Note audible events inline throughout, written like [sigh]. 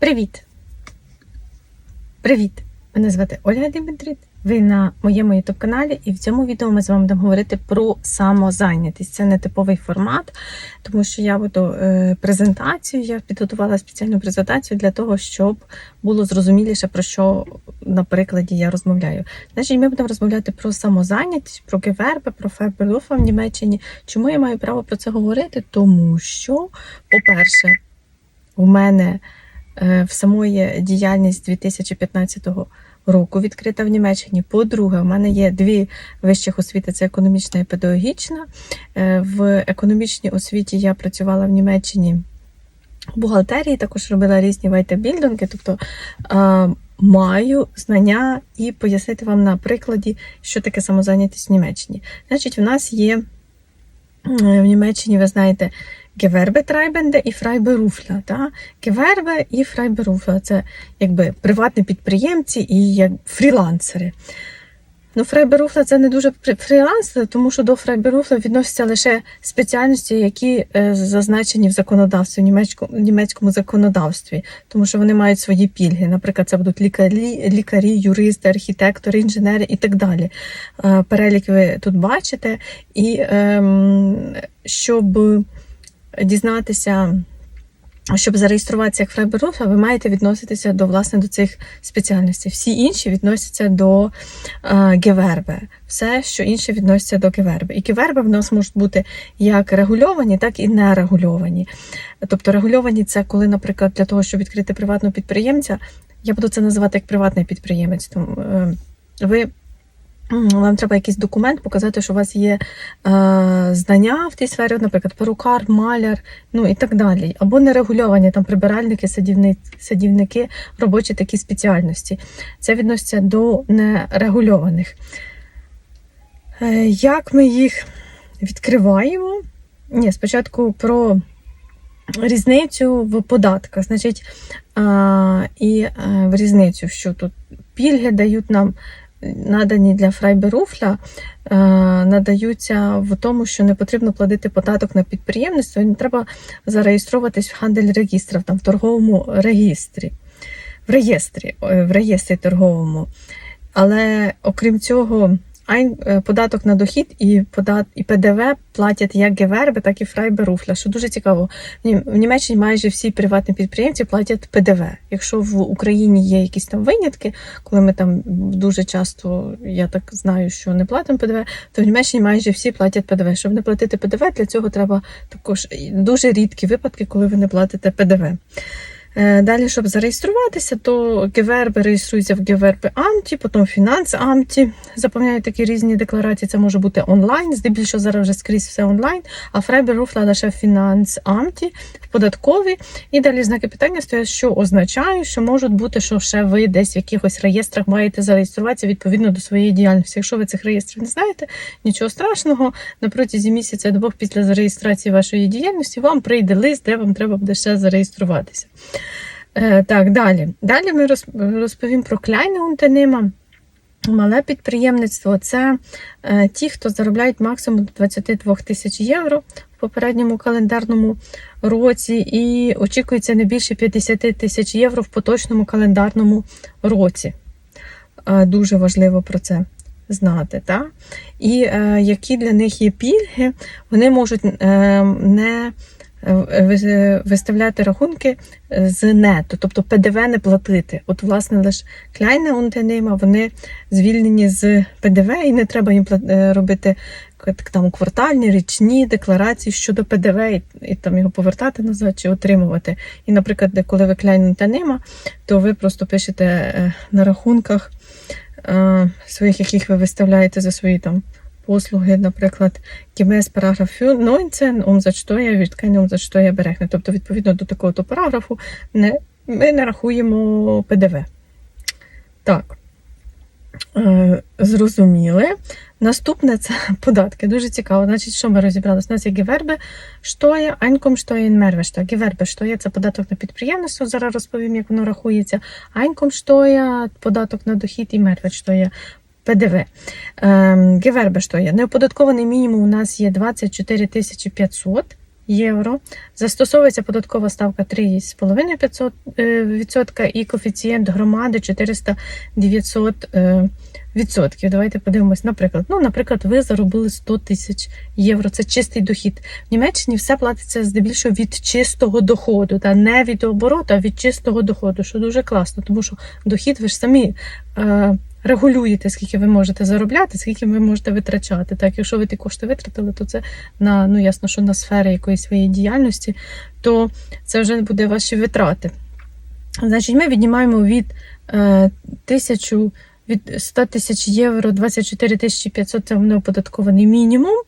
Привіт! Привіт! Мене звати Ольга Димитрит. Ви на моєму youtube каналі, і в цьому відео ми з вами будемо говорити про самозайнятість. Це не типовий формат, тому що я буду е, презентацію. Я підготувала спеціальну презентацію для того, щоб було зрозуміліше, про що на прикладі я розмовляю. Значить, ми будемо розмовляти про самозайнятість, про гевербе, про ферберлофа в Німеччині. Чому я маю право про це говорити? Тому що, по-перше, у мене в самої діяльність 2015 року відкрита в Німеччині. По-друге, у мене є дві вищих освіти: це економічна і педагогічна. Е, В економічній освіті я працювала в Німеччині в бухгалтерії, також робила різні вайтебілдинги, тобто е, маю знання і пояснити вам на прикладі, що таке самозайнятість в Німеччині. Значить, у нас є е, в Німеччині, ви знаєте, Gewerbetreibende і Freiberufler. Та? Gewerbe і Freiberufler – це якби приватні підприємці і як фрілансери. Ну, Фрайберуфла це не дуже фрі- фрілансери, тому що до Фрайберуфла відносяться лише спеціальності, які е, зазначені в законодавстві, в німецькому, німецькому законодавстві, тому що вони мають свої пільги. Наприклад, це будуть лікарі, лікарі, юристи, архітектори, інженери і так далі. Е, Перелік ви тут бачите. І ем, щоб дізнатися. Щоб зареєструватися як фрайберуфа, ви маєте відноситися до власне до цих спеціальностей. Всі інші відносяться до гевербе. Все, що інше відноситься до гевербе. І гевербе в нас можуть бути як регульовані, так і нерегульовані. Тобто регульовані це коли, наприклад, для того, щоб відкрити приватного підприємця, я буду це називати як приватний підприємець. Тому е, ви Вам треба якийсь документ показати, що у вас є е, знання в тій сфері, наприклад, перукар, маляр, ну і так далі. Або нерегульовані там прибиральники, садівни, садівники, робочі такі спеціальності. Це відноситься до нерегульованих. Е, як ми їх відкриваємо? Ні, спочатку про різницю в податках. Значить, е, і в різницю, що тут пільги дають нам надані для фрайберуфля, е, надаються в тому, що не потрібно платити податок на підприємництво, і не треба зареєструватись в хандель регістрів, там в торговому регістрі, в реєстрі, в реєстрі торговому. Але окрім цього, е, податок на дохід і подат і ПДВ платять як геверби, так і фрайберуфля. Що дуже цікаво, в Німеччині майже всі приватні підприємці платять ПДВ. Якщо в Україні є якісь там винятки, коли ми там дуже часто, я так знаю, що не платимо ПДВ, то в Німеччині майже всі платять ПДВ. Щоб не платити ПДВ, для цього треба також дуже рідкі випадки, коли ви не платите ПДВ. Е, Далі, щоб зареєструватися, то Гевербе реєструється в Гевербе Амті, потім Фінанс Амті. Заповняють такі різні декларації. Це може бути онлайн, здебільшого зараз вже скрізь все онлайн, а Фрайберуфла лише Фінанс Амті, в податковій. І далі знаки питання стоять, що означає, що можуть бути, що ще ви десь в якихось реєстрах маєте зареєструватися відповідно до своєї діяльності. Якщо ви цих реєстрів не знаєте, нічого страшного. На протязі місяця двох після зареєстрації вашої діяльності вам прийде лист, де вам треба буде ще зареєструватися. Е, так, далі. Далі ми розповім про кляйне унтенима. Мале підприємництво це е, ті, хто заробляють максимум до 22 тисяч євро в попередньому календарному році, і очікується не більше 50 тисяч євро в поточному календарному році. Е, дуже важливо про це знати. Та? І е, які для них є пільги, вони можуть е, не виставляти рахунки з нету, тобто ПДВ не платити. От, власне, лише кляйне унтенима, вони звільнені з ПДВ, і не треба їм е, робити там квартальні, річні декларації щодо ПДВ, і, і там його повертати назад чи отримувати. І, наприклад, коли ви кляйне унтенима, то ви просто пишете е, на рахунках е, своїх, яких ви виставляєте за свої там. Послуги, наприклад, gemäß параграф 19, umsatzsteuer keine Umsatzsteuer berechnet. Тобто, відповідно до такого то параграфу, не, ми не рахуємо ПДВ. Так. Е, зрозуміли. Наступне це [laughs] податки. Дуже цікаво. Значить, що ми розібралися? У нас є гевербе, що є, Einkommensteuer Mehrwertsteuer. Гевербе, що є, це податок на підприємництво. Зараз розповім, як воно рахується. Einkommensteuer – податок на дохід і Mehrwertsteuer – ПДВ. Ем, є? Неоподаткований мінімум у нас є 24 500 євро. Застосовується податкова ставка 3,5% е, і коефіцієнт громади 400 900 е, відсотків. Давайте подивимось, наприклад. Ну, наприклад, ви заробили 100 тисяч євро. Це чистий дохід. В Німеччині все платиться здебільшого від чистого доходу, та не від обороту, а від чистого доходу, що дуже класно, тому що дохід ви ж самі. Е, Регулюєте, скільки ви можете заробляти, скільки ви можете витрачати. Так, якщо ви ті кошти витратили, то це на ну ясно, що на сфери якоїсь своєї діяльності, то це вже буде ваші витрати. Значить, ми віднімаємо від е, тисячу від 100 тисяч євро 24 тисячі 500 це неоподаткований мінімум.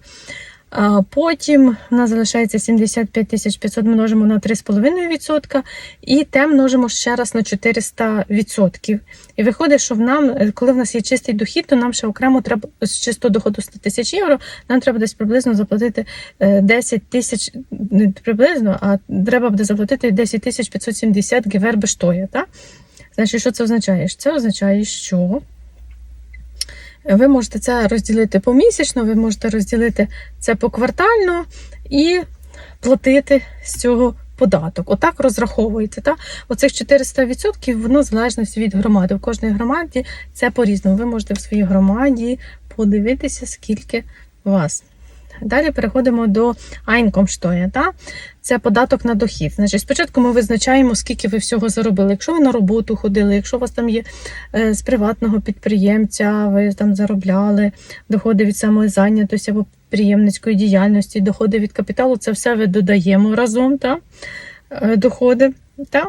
Потім у нас залишається 75 тисяч 500 множимо на 3,5% і те множимо ще раз на 400%. І виходить, що в нам, е, коли в нас є чистий дохід, то нам ще окремо треба з чистого доходу 100 тисяч євро, нам треба десь приблизно заплатити е, 10 тисяч, не приблизно, а треба буде заплатити 10 тисяч 570 геверби штоя. Так? Значить, що це означає? Це означає, що ви можете це розділити помісячно, ви можете розділити це поквартально і платити з цього податок. Отак розраховується. Та? Оцих 400% воно в залежності від громади. У кожній громаді це по-різному. Ви можете в своїй громаді подивитися, скільки вас. Далі переходимо до Einkomststeuer, та? Це податок на дохід. Значить, спочатку ми визначаємо, скільки ви всього заробили. Якщо ви на роботу ходили, якщо у вас там є е, з приватного підприємця, ви там заробляли доходи від самої зайнятості або підприємницької діяльності, доходи від капіталу, це все ви додаємо разом, та? Е, доходи. Та?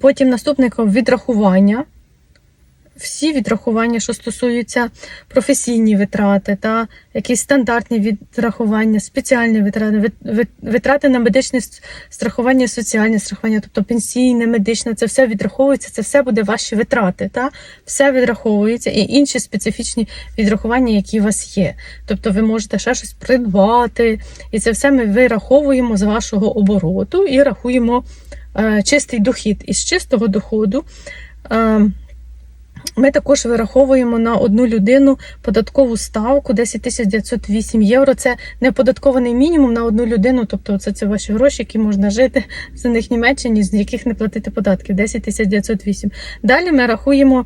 Потім наступне відрахування всі відрахування, що стосуються професійні витрати, та якісь стандартні відрахування, спеціальні витрати, витрати на медичне страхування, соціальне страхування, тобто пенсійне, медичне, це все відраховується, це все буде ваші витрати. Та? Все відраховується і інші специфічні відрахування, які у вас є. Тобто ви можете ще щось придбати, і це все ми вираховуємо з вашого обороту і рахуємо е, чистий дохід. Із чистого доходу. Ми також вираховуємо на одну людину податкову ставку 10 908 євро. Це не оподаткований мінімум на одну людину, тобто це, це ваші гроші, які можна жити за них Німеччині, з яких не платити податків 10 908. Далі ми рахуємо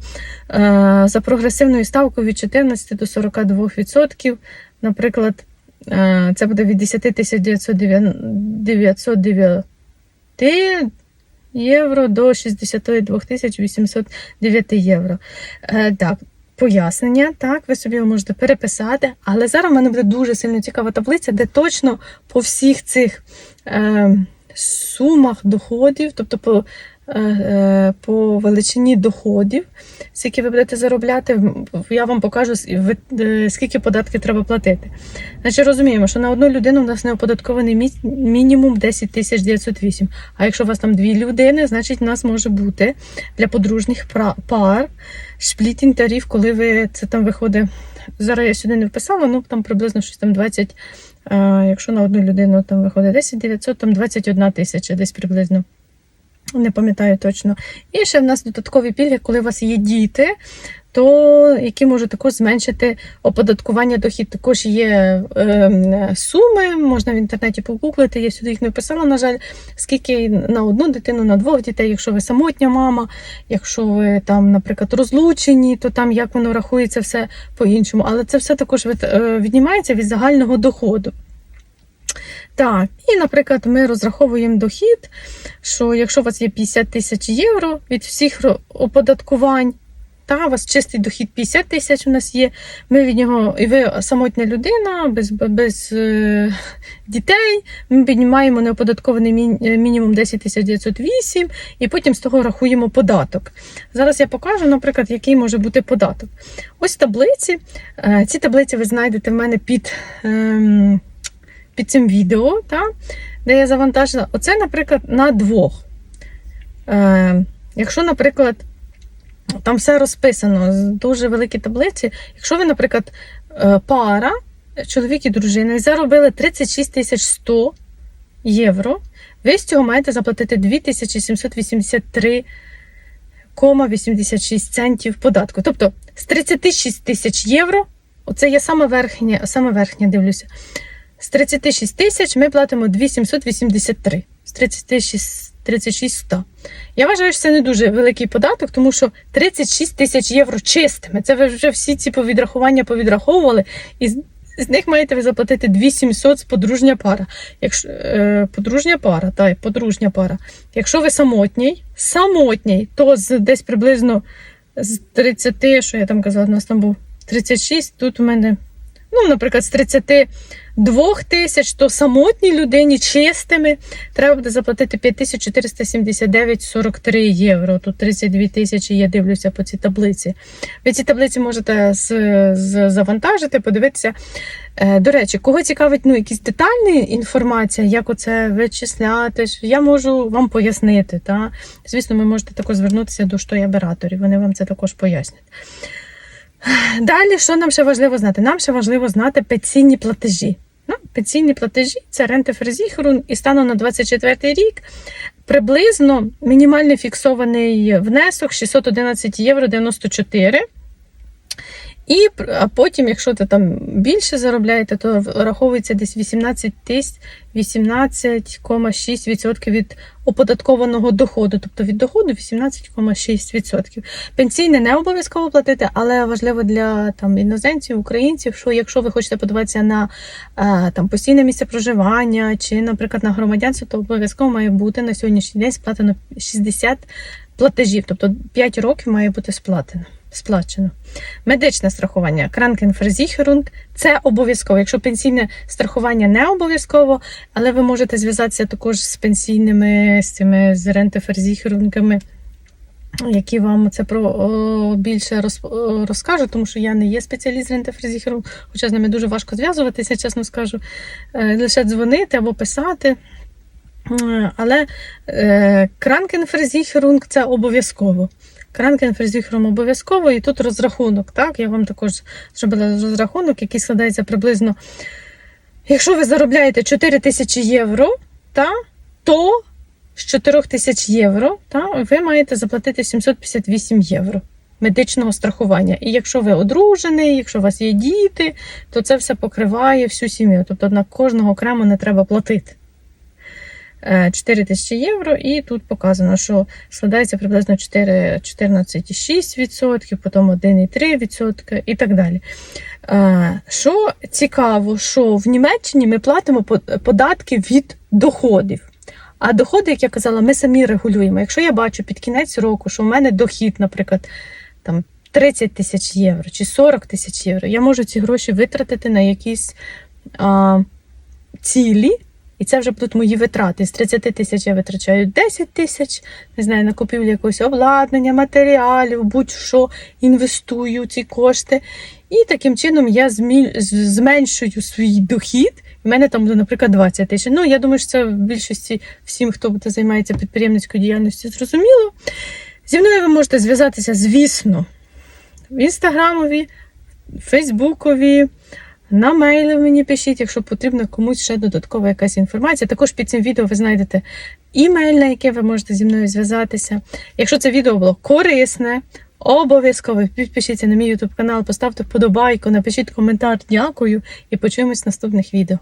е, за прогресивною ставкою від 14 до 42%. Наприклад, е, це буде від 10 909 євро до 62 809 євро. Е, так, Пояснення, так, ви собі його можете переписати, але зараз в мене буде дуже сильно цікава таблиця, де точно по всіх цих е, сумах доходів, тобто по по величині доходів, скільки ви будете заробляти, я вам покажу, е, скільки податків треба платити. Значить, розуміємо, що на одну людину у нас не оподаткований мінімум 10 тисяч 908. А якщо у вас там дві людини, значить у нас може бути для подружніх пар шплітінг тариф, коли ви це там виходить. Зараз я сюди не вписала, ну там приблизно щось там 20, якщо на одну людину там виходить 10 900, там 21 тисяча десь приблизно. Не пам'ятаю точно. І ще в нас додаткові пільги, коли у вас є діти, то які можуть також зменшити оподаткування дохід. Також є е, суми, можна в інтернеті погуглити, я сюди їх не писала, на жаль, скільки на одну дитину, на двох дітей, якщо ви самотня мама, якщо ви там, наприклад, розлучені, то там як воно рахується все по-іншому. Але це все також е, віднімається від загального доходу. Так, і, наприклад, ми розраховуємо дохід, що якщо у вас є 50 тисяч євро від всіх оподаткувань, та у вас чистий дохід 50 тисяч у нас є. Ми від нього, і ви самотня людина, без без е, дітей. Ми піднімаємо неоподаткований мі, мінімум 10 тисяч 908 і потім з того рахуємо податок. Зараз я покажу, наприклад, який може бути податок. Ось таблиці. Е, ці таблиці ви знайдете в мене під. Е, під цим відео, та, де я завантажила. Оце, наприклад, на двох. Е, Якщо, наприклад, там все розписано з дуже великі таблиці. Якщо ви, наприклад, е, пара, чоловік і дружина, і заробили 36 тисяч 100 євро, ви з цього маєте заплатити 2783,86 центів податку. Тобто з 36 тисяч євро, оце є саме верхнє, саме верхнє дивлюся. З 36 тисяч ми платимо 2783. З 36 36 100. Я вважаю, що це не дуже великий податок, тому що 36 тисяч євро чистими. Це ви вже всі ці повідрахування повідраховували, і з, з них маєте ви заплатити 2700 з подружня пара. Якщо, е, подружня пара, так, подружня пара. Якщо ви самотній, самотній, то з десь приблизно з 30, що я там казала, у нас там був 36, тут у мене, ну, наприклад, з 32 тисяч, то самотній людині чистими треба буде заплатити 5479,43 євро. Тут 32 тисячі, я дивлюся по цій таблиці. Ви ці таблиці можете з, з, завантажити, подивитися. Е, до речі, кого цікавить ну, якісь детальні інформація, як оце вичисляти, я можу вам пояснити. Та? Звісно, ви можете також звернутися до штоябераторів, вони вам це також пояснять. Далі, що нам ще важливо знати? Нам ще важливо знати пенсійні платежі. Ну, пенсійні платежі це рентеферзіхрун, і станом на 24 рік приблизно мінімальний фіксований внесок 611 євро 94. І а потім, якщо ти там більше заробляєте, то враховується десь 18 тисяч 18,6% від оподаткованого доходу, тобто від доходу 18,6%. Пенсійне не обов'язково платити, але важливо для там іноземців, українців, що якщо ви хочете подаватися на е, там постійне місце проживання чи, наприклад, на громадянство, то обов'язково має бути на сьогоднішній день сплатено 60 платежів, тобто 5 років має бути сплатено. Сплачено. Медичне страхування Krankenversicherung – це обов'язково. Якщо пенсійне страхування не обов'язково, але ви можете зв'язатися також з пенсійними з цими з рентеферзіхерунгами, які вам це про о, більше роз, о, розкажуть, тому що я не є спеціаліст рентеферзіхерунг, хоча з ними дуже важко зв'язуватися, чесно скажу. Е, лише дзвонити або писати. Але е, Krankenversicherung – це обов'язково. Кранкенферзіхром обов'язково, і тут розрахунок. Так, я вам також зробила розрахунок, який складається приблизно. Якщо ви заробляєте 4 тисячі євро, та, то з 4 тисяч євро та, ви маєте заплатити 758 євро медичного страхування. І якщо ви одружений, якщо у вас є діти, то це все покриває всю сім'ю. Тобто на кожного окремо не треба платити. 4 тисячі євро, і тут показано, що складається приблизно 4 14,6%, потім 1,3% і так далі. Е, Що цікаво, що в Німеччині ми платимо податки від доходів. А доходи, як я казала, ми самі регулюємо. Якщо я бачу під кінець року, що в мене дохід, наприклад, там 30 тисяч євро чи 40 тисяч євро, я можу ці гроші витратити на якісь а, цілі. І це вже будуть мої витрати. З 30 тисяч я витрачаю 10 тисяч, не знаю, на купівлю якогось обладнання, матеріалів, будь-що інвестую ці кошти. І таким чином я зменшую свій дохід. У мене там буде, наприклад, 20 тисяч. Ну, я думаю, що це в більшості всім, хто буде займається підприємницькою діяльністю, зрозуміло. Зі мною ви можете зв'язатися, звісно, в інстаграмові, в Фейсбукові. На мейли мені пишіть, якщо потрібна комусь ще додаткова якась інформація. Також під цим відео ви знайдете імейл, на яке ви можете зі мною зв'язатися. Якщо це відео було корисне, обов'язково підпишіться на мій YouTube канал, поставте вподобайку, напишіть коментар. Дякую і почуємось в наступних відео.